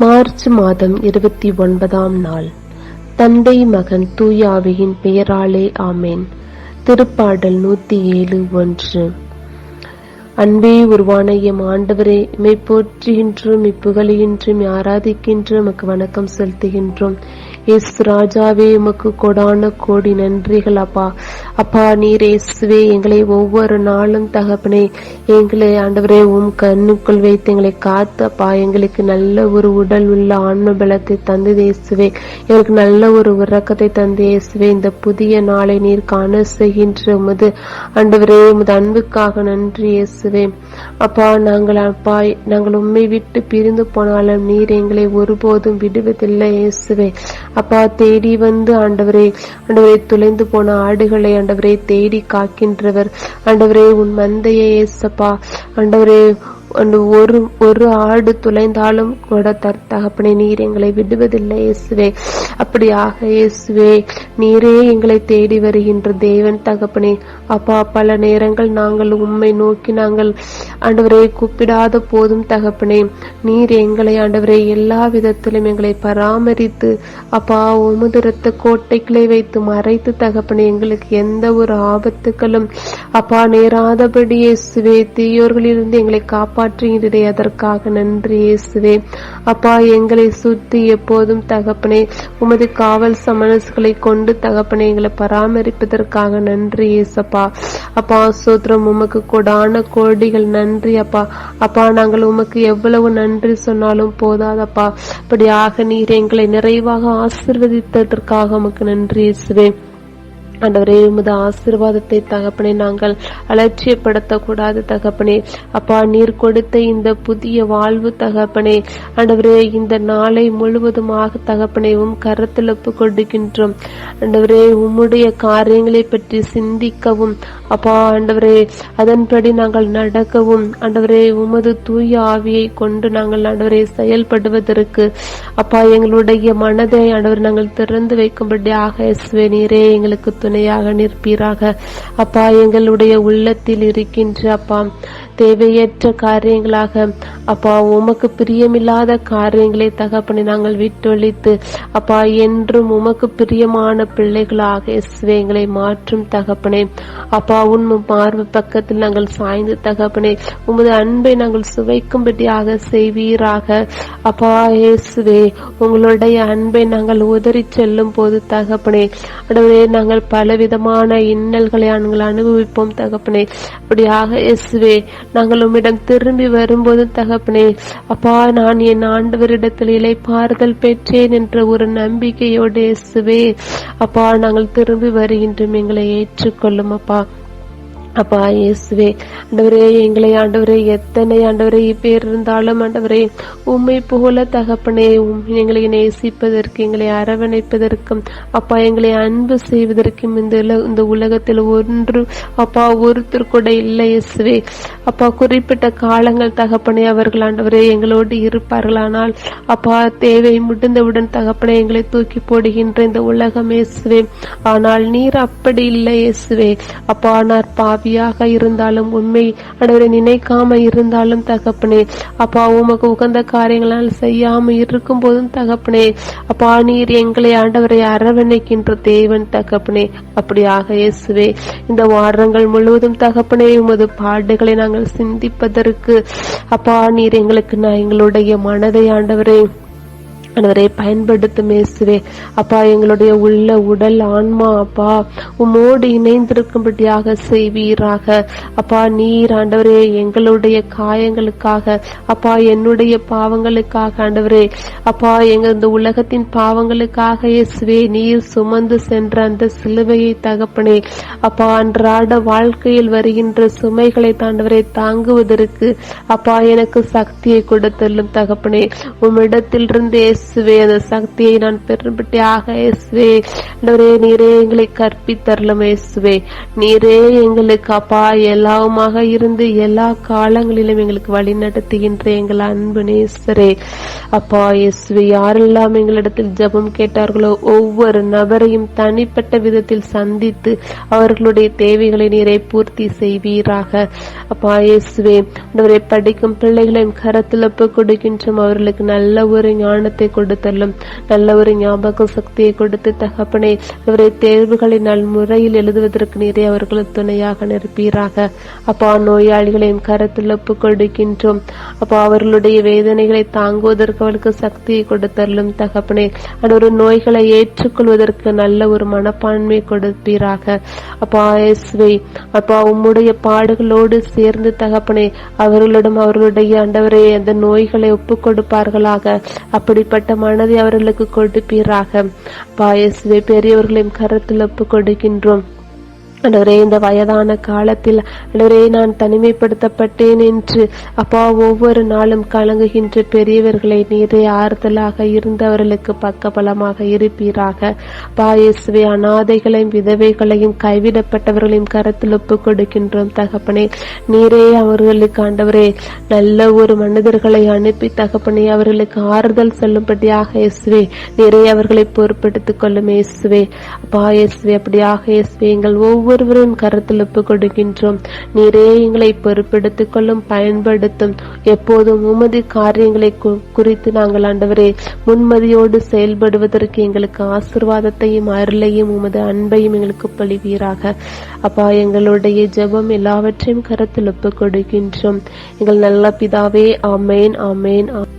March மாதம் இருபத்தி ஒன்பதாம் நாள். தந்தை மகன் தூயாவியின் பெயராலே ஆமேன். திருப்பாடல் நூத்தி ஏழு ஒன்று. அன்பே உருவான எம் ஆண்டவரே இமை போற்றுகின்றோம் இப்புகழுகின்றோம் ஆராதிக்கின்றோம் உமக்கு வணக்கம் செலுத்துகின்றோம். எஸ் ராஜாவே உமக்கு கொடான கோடி நன்றிகள் அப்பா. அப்பா நீர் இயேசுவே எங்களை ஒவ்வொரு நாளும் தகப்பனே எங்களை ஆண்டவரே உம் கண்ணுக்குள் வைத்து எங்களை காத்து அப்பா எங்களுக்கு நல்ல ஒரு உடல் உள்ள ஆன்ம பலத்தை தந்து இயேசுவே. எங்களுக்கு நல்ல ஒரு உறக்கத்தை தந்து இயேசுவே. இந்த புதிய நாளை நீர் காண செய்கின்ற உமது ஆண்டவரே உமது அன்புக்காக நன்றி இயேசுவே. அப்பா நாங்கள் அப்பா நாங்கள் உண்மை விட்டு பிரிந்து போனாலும் நீர் எங்களை ஒருபோதும் விடுவதில்லை இயேசுவே. அப்பா தேடி வந்து ஆண்டவரே ஆண்டவரே துளைந்து போன ஆடுகளை ஆண்டவரே தேடி காக்கின்றவர். ஆண்டவரே உன் மந்தையை ஏசப்பா ஆண்டவரே ஒரு ஒரு ஆடு துளைந்தாலும் கூட தர் தகப்பனே நீர் எங்களை விடுவதில்லை இயேசுவே. அப்படியாக இயேசுவே நீரே எங்களை தேடி வருகின்ற தேவன் தகப்பனே. அப்பா பல நேரங்கள் நாங்கள் உம்மை நோக்கி நாங்கள் ஆண்டவரை கூப்பிடாத போதும் தகப்பனே. நீர் எங்களை ஆண்டவரை எல்லா விதத்திலும் எங்களை பராமரித்து அப்பா உமது கோட்டைகளை வைத்து மறைத்து தகப்பனே எங்களுக்கு எந்த ஒரு ஆபத்துகளும் அப்பா நேராதபடி இயேசுவே தீயோர்களிலிருந்து எங்களை காப்பா காப்பாற்றுகிறதே அதற்காக நன்றி இயேசுவே. அப்பா எங்களை சுற்றி எப்போதும் தகப்பனே உமது காவல் சமனஸ்களை கொண்டு தகப்பனே எங்களை பராமரிப்பதற்காக நன்றி இயேசப்பா. அப்பா சோத்ரம் உமக்கு கொடான கோடிகள் நன்றி அப்பா. அப்பா நாங்கள் உமக்கு எவ்வளவு நன்றி சொன்னாலும் போதாதப்பா. இப்படியாக நீர் எங்களை நிறைவாக ஆசிர்வதித்ததற்காக உமக்கு நன்றி இயேசுவேன் ஆண்டவரே உமது ஆசீர்வாதத்தை தகப்பனே நாங்கள் அலட்சியப்படுத்தக்கூடாது தகப்பனே. அப்பா நீர் கொடுத்த இந்த புதிய வாழ்வு தகப்பனே ஆண்டவரே இந்த நாளை முழுவதுமாக தகப்பனே உம் கரத்தில் ஒப்பு கொடுக்கின்றோம் ஆண்டவரே உம்முடைய காரியங்களை பற்றி சிந்திக்கவும். அப்பா ஆண்டவரே அதன்படி நாங்கள் நடக்கவும். ஆண்டவரே உமது தூய ஆவியை கொண்டு நாங்கள் ஆண்டவரே செயல்படுவதற்கு. அப்பா எங்களுடைய மனதை ஆண்டவர் நாங்கள் திறந்து வைக்கும்படியாக நீரே எங்களுக்கு துணையாக நிற்பீராக. அப்பா எங்களுடைய உள்ளத்தில் இருக்கின்ற அப்பா தேவையற்ற காரியங்களாக அப்பா உமக்கு பிரியமில்லாத காரியங்களை தகப்பனை நாங்கள் விட்டொழித்து அப்பா என்றும் உமக்கு பிரியமான பிள்ளைகளாக இயேசுவே எங்களை மாற்றும் தகப்பனே. அப்பா உன் மார்பு பக்கத்தில் நாங்கள் சாய்ந்து தகப்பனே. உமது அன்பை நாங்கள் சுவைக்கும்படியாக செய்வீராக. அப்பா இயேசுவே உங்களுடைய அன்பை நாங்கள் உதறி செல்லும் போது தகப்பனே. அடவே நாங்கள் பலவிதமான இன்னல்களை நாங்கள் அனுபவிப்போம் தகப்பனே. அப்படியாக இயேசுவே நாங்கள் உம்மிடம் திரும்பி வரும்போது தகப்பனே அப்பா நான் என் ஆண்டவரிடத்தில் இலைப்பாறுதல் பெற்றேன் என்ற ஒரு நம்பிக்கையோடு இயேசுவே. அப்பா நாங்கள் திரும்பி வருகின்றோம். எங்களை ஏற்றுக்கொள்ளும் அப்பா. அப்பா இயேசுவே ஆண்டவரே எங்களை ஆண்டவரே எத்தனை ஆண்டவரே பேர் இருந்தாலும் ஆண்டவரே உண்மை போல தகப்பனே உம் எங்களை நேசிப்பதற்கு எங்களை அரவணைப்பதற்கும் அப்பா எங்களை அன்பு செய்வதற்கும் இந்த இந்த உலகத்தில் ஒன்று அப்பா ஒருத்தர் கூட இல்லை இயேசுவே. அப்பா குறிப்பிட்ட காலங்கள் தகப்பனே அவர்கள் ஆண்டவரே எங்களோடு இருப்பார்களானால் அப்பா தேவை முடிந்தவுடன் தகப்பனே எங்களை தூக்கி போடுகின்ற இந்த உலகம் இயேசுவே. ஆனால் நீர் அப்படி இல்லை இயேசுவே. அப்பா நான் பாவியாக இருந்தாலும் உண்மை ஆண்டவரை நினைக்காம இருந்தாலும் தகப்பனே அப்பா உமக்கு உகந்த காரியங்களால் செய்யாம இருக்கும் போதும் தகப்பனே அப்பா நீர் எங்களை ஆண்டவரை அரவணைக்கின்ற தேவன் தகப்பனே அப்படியாக இயேசுவே இந்த வாரங்கள் முழுவதும் தகப்பனே உமது பாடுகளை நாங்கள் சிந்திப்பதற்கு அப்பா நீர் எங்களுக்கு நான் எங்களுடைய மனதை ஆண்டவரே ஆண்டவரை பயன்படுத்தும் இயேசுவே அப்பா எங்களுடைய உள்ள உடல் ஆன்மா அப்பா உம்மோடு இணைந்திருக்கும்படியாக செய்வீராக. அப்பா நீர் ஆண்டவரே எங்களுடைய காயங்களுக்காக. அப்பா என்னுடைய பாவங்களுக்காக ஆண்டவரே. அப்பா எங்க இந்த உலகத்தின் பாவங்களுக்காக இயேசுவே நீர் சுமந்து சென்ற அந்த சிலுவையை தகப்பனே. அப்பா அன்றாட வாழ்க்கையில் வருகின்ற சுமைகளை தாண்டவரை தாங்குவதற்கு அப்பா எனக்கு சக்தியை கொடுத்தல்லும் தகப்பனே. உம்மிடத்திலிருந்து இயேசுவே இயேசுவே அந்த சக்தியை நான் பெரும்படியாக இயேசுவே. ஆண்டவரே நீரே எங்களை கற்பித்தரலும் இயேசுவே. நீரே எங்களுக்கு அப்பா எல்லாவுமாக இருந்து எல்லா காலங்களிலும் எங்களுக்கு வழி நடத்துகின்ற எங்கள் அன்பு நேசரே. அப்பா இயேசுவே யாரெல்லாம் எங்களிடத்தில் ஜெபம் கேட்டார்களோ ஒவ்வொரு நபரையும் தனிப்பட்ட விதத்தில் சந்தித்து அவர்களுடைய தேவைகளை நீரை பூர்த்தி செய்வீராக. அப்பா இயேசுவே ஆண்டவரே படிக்கும் பிள்ளைகளையும் கரத்தில் ஒப்பு கொடுக்கின்றோம். அவர்களுக்கு நல்ல ஒரு ஞானத்தை கொடுத்தல்லும் நல்ல ஒரு ஞாபக சக்தியை கொடுத்து தகப்பனை அவரை தேர்வுகளை நல் முறையில் எழுதுவதற்கு நீரே அவர்களுக்கு துணையாக நிற்பீராக. அப்பா நோயாளிகளையும் கரத்தில் ஒப்பு கொடுக்கின்றோம். அப்பா அவர்களுடைய வேதனைகளை தாங்குவதற்கு அவர்களுக்கு சக்தியை கொடுத்தல்லும் தகப்பனே. ஒரு நோய்களை ஏற்றுக்கொள்வதற்கு நல்ல ஒரு மனப்பான்மை கொடுப்பீராக. அப்பா இயேசுவை அப்பா உம்முடைய பாடுகளோடு சேர்ந்து தகப்பனே அவர்களிடம் அவர்களுடைய ஆண்டவரே அந்த நோய்களை ஒப்புக் கொடுப்பார்களாக. அப்படிப்பட்ட மனதை அவர்களுக்கு கொடுப்பீராக. பாயசுவை பெரியவர்களையும் கரத்தில் ஒப்புக் கொடுக்கின்றோம் ஆண்டவரே இந்த வயதான காலத்தில் ஆண்டவரே நான் தனிமைப்படுத்தப்பட்டேன் என்று அப்பா ஒவ்வொரு நாளும் கலங்குகின்ற பெரியவர்களை நீரே ஆறுதலாக இருந்தவர்களுக்கு பக்கபலமாக இருப்பீராக. பாயசுவே அனாதைகளையும் விதவைகளையும் கைவிடப்பட்டவர்களையும் கரத்தில் ஒப்பு கொடுக்கின்றோம் தகப்பனே. நீரே அவர்களுக்கு ஆண்டவரே நல்ல ஒரு மனிதர்களை அனுப்பி தகப்பனே அவர்களுக்கு ஆறுதல் சொல்லும்படியாக இயேசுவே நீரே அவர்களை பொறுப்பெடுத்துக் கொள்ளும் இயேசுவே. அப்பா இயேசுவே அப்படியாக இயேசுவே எங்கள் ஒவ்வொரு ஒவ்வொருவரையும் கருத்தில் ஒப்புக் கொடுக்கின்றோம். நீரே எங்களை பொறுப்பெடுத்துக் கொள்ளும் பயன்படுத்தும். எப்போதும் உமது காரியங்களை குறித்து நாங்கள் ஆண்டவரே முன்மதியோடு செயல்படுவதற்கு எங்களுக்கு ஆசிர்வாதத்தையும் அருளையும் உமது அன்பையும் எங்களுக்கு பொழிவீராக. அப்பா எங்களுடைய ஜெபம் எல்லாவற்றையும் கருத்தில் ஒப்புக் கொடுக்கின்றோம். எங்கள் நல்ல பிதாவே ஆமேன் ஆமேன் ஆமேன்